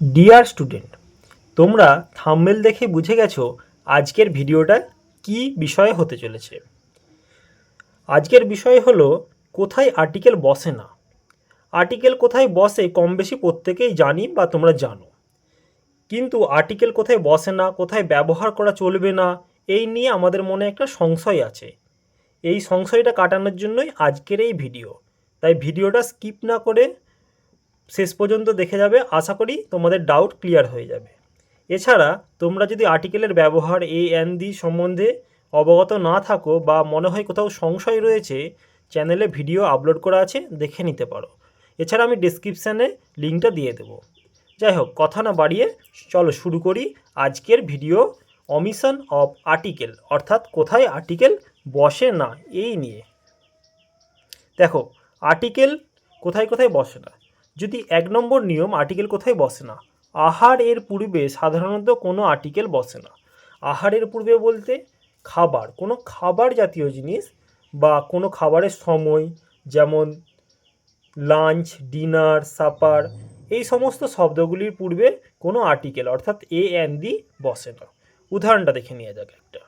Dear student তোমরা thumbnail দেখে বুঝে গেছো আজকের ভিডিওটা কি বিষয়ে হতে চলেছে। আজকের বিষয় হলো, কোথায় আর্টিকেল বসে না? আর্টিকেল কোথায় বসে কম বেশি প্রত্যেকেই জানি বা তোমরা জানো। কিন্তু আর্টিকেল কোথায় বসে না, কোথায় ব্যবহার করা চলবে না, এই নিয়ে আমাদের মনে একটা সংশয় আছে। এই সংশয়টা কাটানোর জন্যই আজকের এই ভিডিও। তাই ভিডিওটা স্কিপ না করে শেষ পর্যন্ত দেখে যাবে, আশা করি তোমাদের ডাউট ক্লিয়ার হয়ে যাবে। এছাড়া তোমরা যদি আর্টিকেলের ব্যবহার এ এন দি সম্বন্ধে অবগত না থাকো বা মনে হয় কোথাও সংশয় রয়েছে চ্যানেলে ভিডিও আপলোড করা আছে, দেখে নিতে পারো। এছাড়া আমি ডিসক্রিপশানে লিঙ্কটা দিয়ে দেবো। যাই হোক, কথা না বাড়িয়ে চলো শুরু করি আজকের ভিডিও অমিশন অফ আর্টিকেল অর্থাৎ কোথায় আর্টিকেল বসে না, এই নিয়ে। দেখো আর্টিকেল কোথায় কোথায় বসে না? যদি এক নম্বর নিয়ম আর্টিকেল কোথায় বসে না? আহার এর পূর্বে সাধারণত কোনো আর্টিকেল বসে না। আহারের পূর্বে বলতে খাবার, কোনো খাবার জাতীয় জিনিস বা কোনো খাবারের সময়, যেমন লাঞ্চ ডিনার সাপার এই সমস্ত শব্দগুলির পূর্বে কোনো আর্টিকেল, অর্থাৎ এ এন দি বসে না। উদাহরণটা দেখে নেওয়া যাক একটা।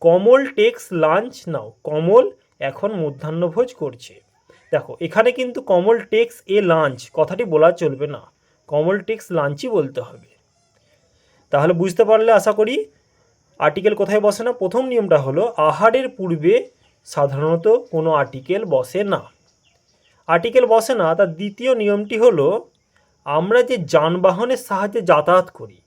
কমল টেক্স লাঞ্চ নাও কমল এখন মধ্যাহ্নভোজ করছে। দেখো, এখানে কিন্তু কমল টেক্স এ লাঞ্চ, কথাটি বলা চলবে না। কমল টেক্স লাঞ্চই বলতে হবে। তাহলে বুঝতে পারলে আশা করি আর্টিকেল কোথায় বসে না? প্রথম নিয়মটা হলো, আহারের পূর্বে সাধারণত কোনো আর্টিকেল বসে না। আর্টিকেল বসে না, তার দ্বিতীয় নিয়মটি হলো, আমরা যে যানবাহনের সাহায্যে যাতায়াত করি,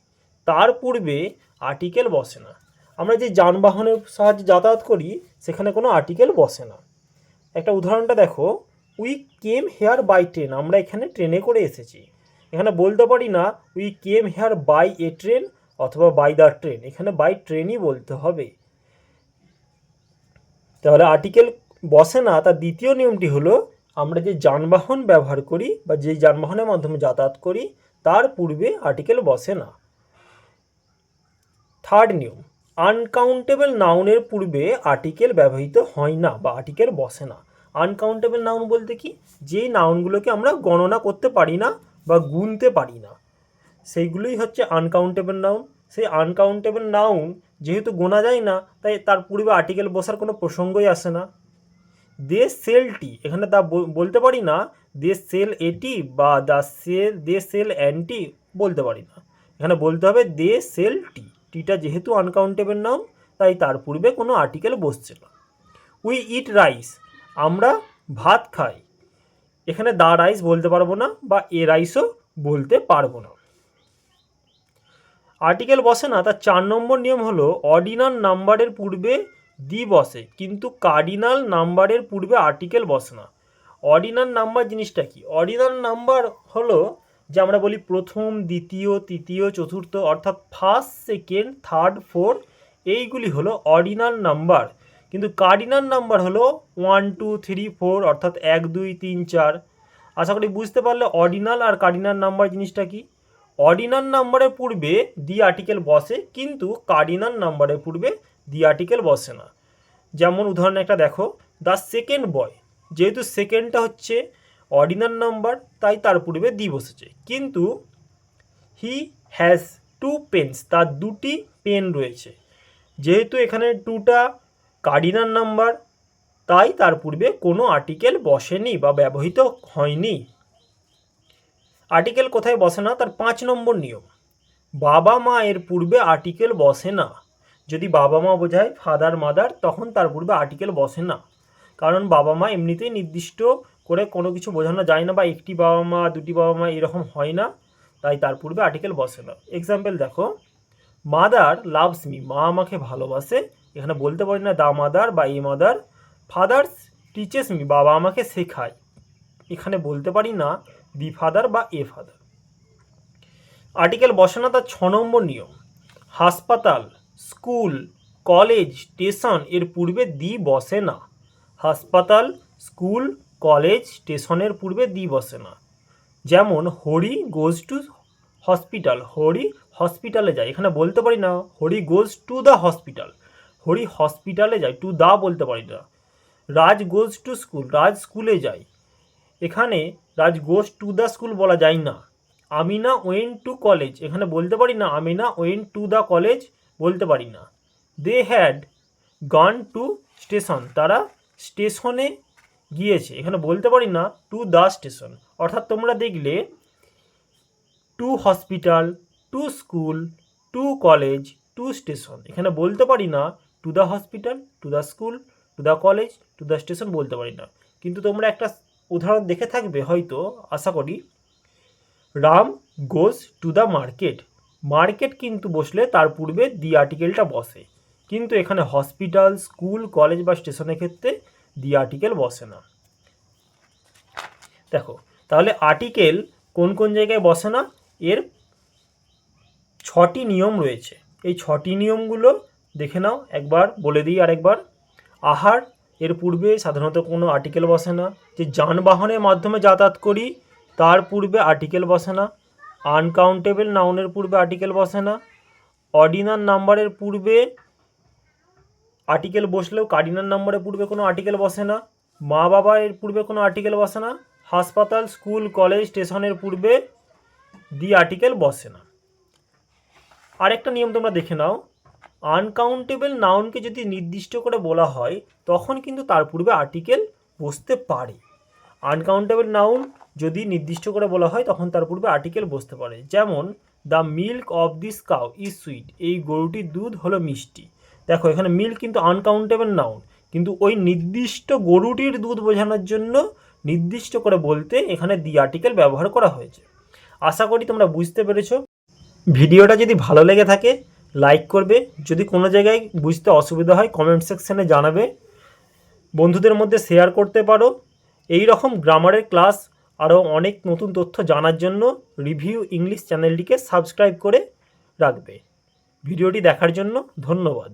তার পূর্বে আর্টিকেল বসে না। আমরা যে যানবাহনের সাহায্যে যাতায়াত করি, সেখানে কোনো আর্টিকেল বসে না। একটা উদাহরণটা দেখো we came here by train আমরা এখানে ট্রেনে করে এসেছি। এখানে বলতে পারি না we came here by a train অথবা বাই দ্য ট্রেন এখানে বাই ট্রেনই বলতে হবে। তাহলে আর্টিকেল বসে না, তার দ্বিতীয় নিয়মটি হলো, আমরা যে যানবাহন ব্যবহার করি বা যে যানবাহনের মাধ্যমে যাতায়াত করি, তার পূর্বে আর্টিকেল বসে না। থার্ড নিয়ম আনকাউন্টেবল নাউনের পূর্বে আর্টিকেল ব্যবহৃত হয় না বা আর্টিকেল বসে না। আনকাউন্টেবল নাউন বলতে কি? যেই নাউনগুলোকে আমরা গণনা করতে পারি না বা গুনতে পারি না। সেইগুলোই হচ্ছে আনকাউন্টেবল নাউন সেই আনকাউন্টেবল নাউন যেহেতু গোনা যায় না, তাই তার পূর্বে আর্টিকেল বসার কোনো প্রসঙ্গই আসে না। দে সেলটি এখানে তা বল- বলতে পারি না দে সেল এটি বা দ্য সেল দে সেল অ্যান্টি বলতে পারি না। এখানে বলতে হবে দে সেল টি টিটা যেহেতু আনকাউন্টেবল নাম তাই তার পূর্বে কোনো আর্টিকেল বসছে না। উই ইট রাইস আমরা ভাত খাই। এখানে দা রাইস বলতে পারব না বা এ রাইসও বলতে পারব না। আর্টিকেল বসে না, তার চার নম্বর নিয়ম হলো অর্ডিনাল নাম্বারের পূর্বে দি বসে, কিন্তু কার্ডিনাল নাম্বারের পূর্বে আর্টিকেল বসে না। অর্ডিনাল নাম্বার জিনিসটা কি? অর্ডিনাল নাম্বার হলো যে আমরা বলি প্রথম, দ্বিতীয়, তৃতীয়, চতুর্থ, অর্থাৎ ফার্স্ট সেকেন্ড থার্ড ফোর্থ এইগুলি হলো অর্ডিনাল নাম্বার। কিন্তু কার্ডিনাল নাম্বার হলো ওয়ান টু থ্রি ফোর অর্থাৎ এক, দুই, তিন, চার। আশা করি বুঝতে পারলে অর্ডিনাল আর কার্ডিনাল নাম্বার জিনিসটা কি? অর্ডিনাল নাম্বারের পূর্বে দি আর্টিকেল বসে, কিন্তু কার্ডিনাল নাম্বারের পূর্বে দি আর্টিকেল বসে না। যেমন উদাহরণ একটা দেখো দ্য সেকেন্ড বয় যেহেতু সেকেন্ডটা হচ্ছে অর্ডিনাল নাম্বার তাই তার পূর্বে দি বসেছে। কিন্তু হি হ্যাজ টু পেন্স তার দুটি পেন রয়েছে। যেহেতু এখানে টুটা কার্ডিনাল নাম্বার। তাই তার পূর্বে কোনো আর্টিকেল বসেনি বা ব্যবহৃত হয়নি। আর্টিকেল কোথায় বসে না? তার পাঁচ নম্বর নিয়ম। বাবা মা এর পূর্বে আর্টিকেল বসে না। যদি বাবা মা বোঝায় ফাদার মাদার তখন তার পূর্বে আর্টিকেল বসে না। কারণ বাবা মা এমনিতেই নির্দিষ্ট করে কোনো কিছু বোঝানো যায় না বা একটি বাবা মা, দুটি বাবা মা এরকম হয় না। তাই তার পূর্বে আর্টিকেল বসে না। এক্সাম্পল দেখো। মাদার লাভস মি মা আমাকে ভালোবাসে এখানে বলতে পারি না দা মাদার বা a mother, fathers teaches me, বাবা আমাকে শেখায়। এখানে বলতে পারি না দি ফাদার বা এ ফাদার। আর্টিকেল বসে না তার ছ নম্বর নিয়ম। হাসপাতাল, স্কুল, কলেজ, স্টেশন, এর পূর্বে দি বসে না। হাসপাতাল, স্কুল, কলেজ, স্টেশনের পূর্বে দি বসে না। যেমন, Hari goes to hospital, Hari হসপিটালে যায়। এখানে বলতে পারি না, Hari goes to the hospital. Hari হসপিটালে যায়, টু দা বলতে পারি না। রাজ গোজ টু স্কুল, রাজ স্কুলে যায়। এখানে Raj goes to the school বলা যায় না। আমিনা ওয়েন টু কলেজ, এখানে বলতে পারি না, Amina went to the college বলতে পারি না। They had gone to station, তারা স্টেশনে গিয়েছে, এখানে বলতে পারি না, টু দ্য স্টেশন। অর্থাৎ তোমরা দেখলে, to hospital, to school, to college, to station, এখানে বলতে পারি না to the hospital to the school to the college to the station বলতে পারি না। কিন্তু তোমরা একটা উদাহরণ দেখে থাকবে হয়তো, আশা করি। Ram goes to the market market কিন্তু বসলে তার পূর্বে দি আর্টিকেলটা বসে। কিন্তু এখানে হসপিটাল স্কুল কলেজ বা স্টেশনের ক্ষেত্রে দি আর্টিকেল বসে না। দেখো, তাহলে আর্টিকেল কোন কোন জায়গায় বসে না? এর ছটি নিয়ম রয়েছে। এই ছটি নিয়মগুলো দেখে নাও, একবার বলে দিই আরেকবার। আহার, এর পূর্বে সাধারণত কোনো আর্টিকেল বসে না। যে যানবাহনের মাধ্যমে যাতায়াত করি, তার পূর্বে আর্টিকেল বসে না। আনকাউন্টেবল নাউনের পূর্বে আর্টিকেল বসে না। অর্ডিনার নাম্বারের পূর্বে আর্টিকেল বসলেও কার্ডিনাল নাম্বারের পূর্বে কোনো আর্টিকেল বসে না। মা বাবা এর পূর্বে কোনো আর্টিকেল বসে না। হাসপাতাল, স্কুল কলেজ স্টেশনের পূর্বে দি আর্টিকেল বসে না। আরেকটা নিয়ম তোমরা দেখে নাও। আনকাউন্টেবল নাউনকে যদি নির্দিষ্ট করে বলা হয়, তখন কিন্তু তার পূর্বে আর্টিকেল বসতে পারে। আনকাউন্টেবল নাউন যদি নির্দিষ্ট করে বলা হয়, তখন তার পূর্বে আর্টিকেল বসতে পারে। যেমন the milk of this cow is sweet এই গরুটির দুধ হলো মিষ্টি। দেখো, এখানে মিল্ক কিন্তু আনকাউন্টেবল নাউন কিন্তু ওই নির্দিষ্ট গরুটির দুধ বোঝানোর জন্য নির্দিষ্ট করে বলতে এখানে দি আর্টিকেল ব্যবহার করা হয়েছে। আশা করি তোমরা বুঝতে পেরেছ। ভিডিওটা যদি ভালো লেগে থাকে লাইক করবে। যদি কোনো জায়গায় বুঝতে অসুবিধা হয় কমেন্ট সেকশানে জানাবে। বন্ধুদের মধ্যে শেয়ার করতে পারো। এই রকম গ্রামারের ক্লাস আরও অনেক নতুন তথ্য জানার জন্য রিভিউ ইংলিশ চ্যানেলটিকে সাবস্ক্রাইব করে রাখবে। ভিডিওটি দেখার জন্য ধন্যবাদ।